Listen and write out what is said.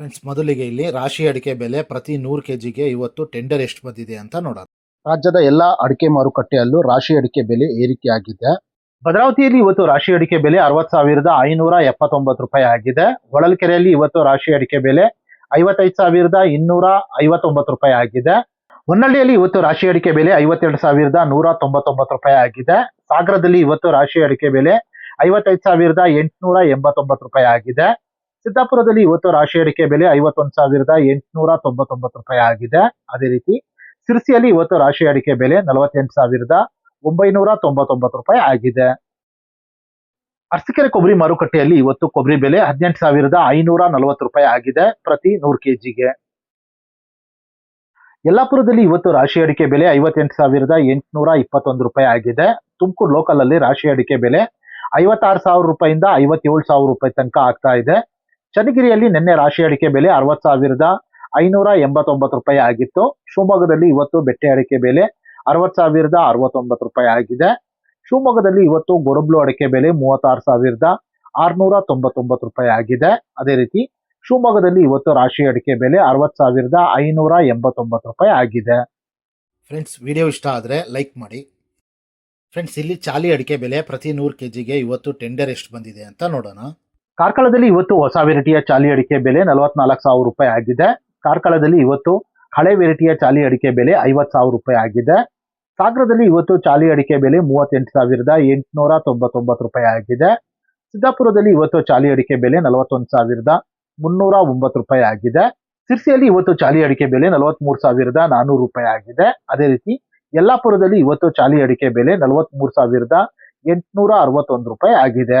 Friends ಮೊದಲಿಗೆ ಇಲ್ಲಿ ರಾಶಿ ಅಡಿಕೆ ಬೆಲೆ ಪ್ರತಿ ನೂರು ಕೆ ಜಿಗೆ ಇವತ್ತು ಟೆಂಡರ್ ಎಷ್ಟು ಬಂದಿದೆ ಅಂತ ನೋಡೋಣ. ರಾಜ್ಯದ ಎಲ್ಲಾ ಅಡಿಕೆ ಮಾರುಕಟ್ಟೆಯಲ್ಲೂ ರಾಶಿ ಅಡಿಕೆ ಬೆಲೆ ಏರಿಕೆಯಾಗಿದೆ. ಭದ್ರಾವತಿಯಲ್ಲಿ ಇವತ್ತು ರಾಶಿ ಅಡಿಕೆ ಬೆಲೆ ಅರವತ್ ಸಾವಿರದ ಐನೂರ ಎಪ್ಪತ್ತೊಂಬತ್ತು ರೂಪಾಯಿ ಆಗಿದೆ. ಹೊಳಲ್ಕೆರೆಯಲ್ಲಿ ಇವತ್ತು ರಾಶಿ ಅಡಿಕೆ ಬೆಲೆ ಐವತ್ತೈದು ಸಾವಿರದ ಇನ್ನೂರ ಐವತ್ತೊಂಬತ್ತು ರೂಪಾಯಿ ಆಗಿದೆ. ಹೊನ್ನಳ್ಳಿಯಲ್ಲಿ ಇವತ್ತು ರಾಶಿ ಅಡಿಕೆ ಬೆಲೆ ಐವತ್ತೆರಡು ಸಾವಿರದ ನೂರ ತೊಂಬತ್ತೊಂಬತ್ತು ರೂಪಾಯಿ ಆಗಿದೆ. ಸಾಗರದಲ್ಲಿ ಇವತ್ತು ರಾಶಿ ಅಡಿಕೆ ಬೆಲೆ ಐವತ್ತೈದು ಸಾವಿರದ ಎಂಟುನೂರ ಎಂಬತ್ತೊಂಬತ್ತು ರೂಪಾಯಿ ಆಗಿದೆ. ಸಿದ್ದಾಪುರದಲ್ಲಿ ಇವತ್ತು ರಾಶಿ ಅಡಿಕೆ ಬೆಲೆ ಐವತ್ತೊಂದು ಸಾವಿರದ ಎಂಟುನೂರ ತೊಂಬತ್ತೊಂಬತ್ತು ರೂಪಾಯಿ ಆಗಿದೆ. ಅದೇ ರೀತಿ ಸಿರ್ಸಿಯಲ್ಲಿ ಇವತ್ತು ರಾಶಿ ಅಡಿಕೆ ಬೆಲೆ ನಲವತ್ತೆಂಟು ಸಾವಿರದ ಒಂಬೈನೂರ ತೊಂಬತ್ತೊಂಬತ್ತು ರೂಪಾಯಿ ಆಗಿದೆ. ಅರಸಿಕೆರೆ ಕೊಬ್ಬರಿ ಮಾರುಕಟ್ಟೆಯಲ್ಲಿ ಇವತ್ತು ಕೊಬ್ಬರಿ ಬೆಲೆ ಹದಿನೆಂಟು ಸಾವಿರದ ಐನೂರ ನಲವತ್ತು ರೂಪಾಯಿ ಆಗಿದೆ ಪ್ರತಿ ನೂರು ಕೆಜಿಗೆ. ಯಲ್ಲಾಪುರದಲ್ಲಿ ಇವತ್ತು ರಾಶಿ ಅಡಿಕೆ ಬೆಲೆ ಐವತ್ತೆಂಟು ಸಾವಿರದ ಎಂಟುನೂರ ಇಪ್ಪತ್ತೊಂದು ರೂಪಾಯಿ ಆಗಿದೆ. ತುಮಕೂರು ಲೋಕಲ್ ಅಲ್ಲಿ ರಾಶಿ ಅಡಿಕೆ ಬೆಲೆ ಐವತ್ತಾರು ಸಾವಿರ ರೂಪಾಯಿಂದ ಐವತ್ತೇಳು ಸಾವಿರ ರೂಪಾಯಿ ತನಕ ಆಗ್ತಾ ಇದೆ. ಚನ್ನಗಿರಿಯಲ್ಲಿ ನಿನ್ನೆ ರಾಶಿ ಅಡಿಕೆ ಬೆಲೆ ಅರವತ್ ಸಾವಿರದ ಐನೂರ ಎಂಬತ್ತೊಂಬತ್ತು ರೂಪಾಯಿ ಆಗಿತ್ತು. ಶಿವಮೊಗ್ಗದಲ್ಲಿ ಇವತ್ತು ಬೆಟ್ಟೆ ಅಡಿಕೆ ಬೆಲೆ ಅರವತ್ ಸಾವಿರದ ಅರವತ್ತೊಂಬತ್ತು ರೂಪಾಯಿ ಆಗಿದೆ. ಶಿವಮೊಗ್ಗದಲ್ಲಿ ಇವತ್ತು ಗೊರಬ್ಲು ಅಡಿಕೆ ಬೆಲೆ ಮೂವತ್ತಾರು ಸಾವಿರದ ಆರ್ನೂರ ತೊಂಬತ್ತೊಂಬತ್ತು ರೂಪಾಯಿ ಆಗಿದೆ. ಅದೇ ರೀತಿ ಶಿವಮೊಗ್ಗದಲ್ಲಿ ಇವತ್ತು ರಾಶಿ ಅಡಿಕೆ ಬೆಲೆ ಅರವತ್ ಸಾವಿರದ ಐನೂರ ಎಂಬತ್ತೊಂಬತ್ತು ರೂಪಾಯಿ ಆಗಿದೆ. ಫ್ರೆಂಡ್ಸ್ ವಿಡಿಯೋ ಇಷ್ಟ ಆದರೆ ಲೈಕ್ ಮಾಡಿ. ಫ್ರೆಂಡ್ಸ್ ಇಲ್ಲಿ ಚಾಲಿ ಅಡಿಕೆ ಬೆಲೆ ಪ್ರತಿ ನೂರು ಕೆ ಜಿಗೆ ಇವತ್ತು ಟೆಂಡರ್ ಎಷ್ಟು ಬಂದಿದೆ ಅಂತ ನೋಡೋಣ. ಕಾರ್ಕಳದಲ್ಲಿ ಇವತ್ತು ಹೊಸ ವೆರೈಟಿಯ ಚಾಲಿ ಅಡಿಕೆ ಬೆಲೆ ನಲವತ್ನಾಲ್ಕು ಸಾವಿರ ರೂಪಾಯಿ ಆಗಿದೆ. ಕಾರ್ಕಳದಲ್ಲಿ ಇವತ್ತು ಹಳೆ ವೆರೈಟಿಯ ಚಾಲಿ ಅಡಿಕೆ ಬೆಲೆ ಐವತ್ತು ಸಾವಿರ ರೂಪಾಯಿ ಆಗಿದೆ. ಸಾಗರದಲ್ಲಿ ಇವತ್ತು ಚಾಲಿ ಅಡಿಕೆ ಬೆಲೆ ಮೂವತ್ತೆಂಟು ಸಾವಿರದ ಎಂಟುನೂರ ತೊಂಬತ್ತೊಂಬತ್ತು ರೂಪಾಯಿ ಆಗಿದೆ. ಸಿದ್ದಾಪುರದಲ್ಲಿ ಇವತ್ತು ಚಾಲಿ ಅಡಿಕೆ ಬೆಲೆ ನಲವತ್ತೊಂದು ಸಾವಿರದ ಮುನ್ನೂರ ಒಂಬತ್ತು ರೂಪಾಯಿ ಆಗಿದೆ. ಸಿರ್ಸಿಯಲ್ಲಿ ಇವತ್ತು ಚಾಲಿ ಅಡಿಕೆ ಬೆಲೆ ನಲವತ್ಮೂರು ಸಾವಿರದ ನಾನೂರು ರೂಪಾಯಿ ಆಗಿದೆ. ಅದೇ ರೀತಿ ಯಲ್ಲಾಪುರದಲ್ಲಿ ಇವತ್ತು ಚಾಲಿ ಅಡಿಕೆ ಬೆಲೆ ನಲವತ್ಮೂರು ಸಾವಿರದ ಎಂಟುನೂರ ಅರವತ್ತೊಂದು ರೂಪಾಯಿ ಆಗಿದೆ.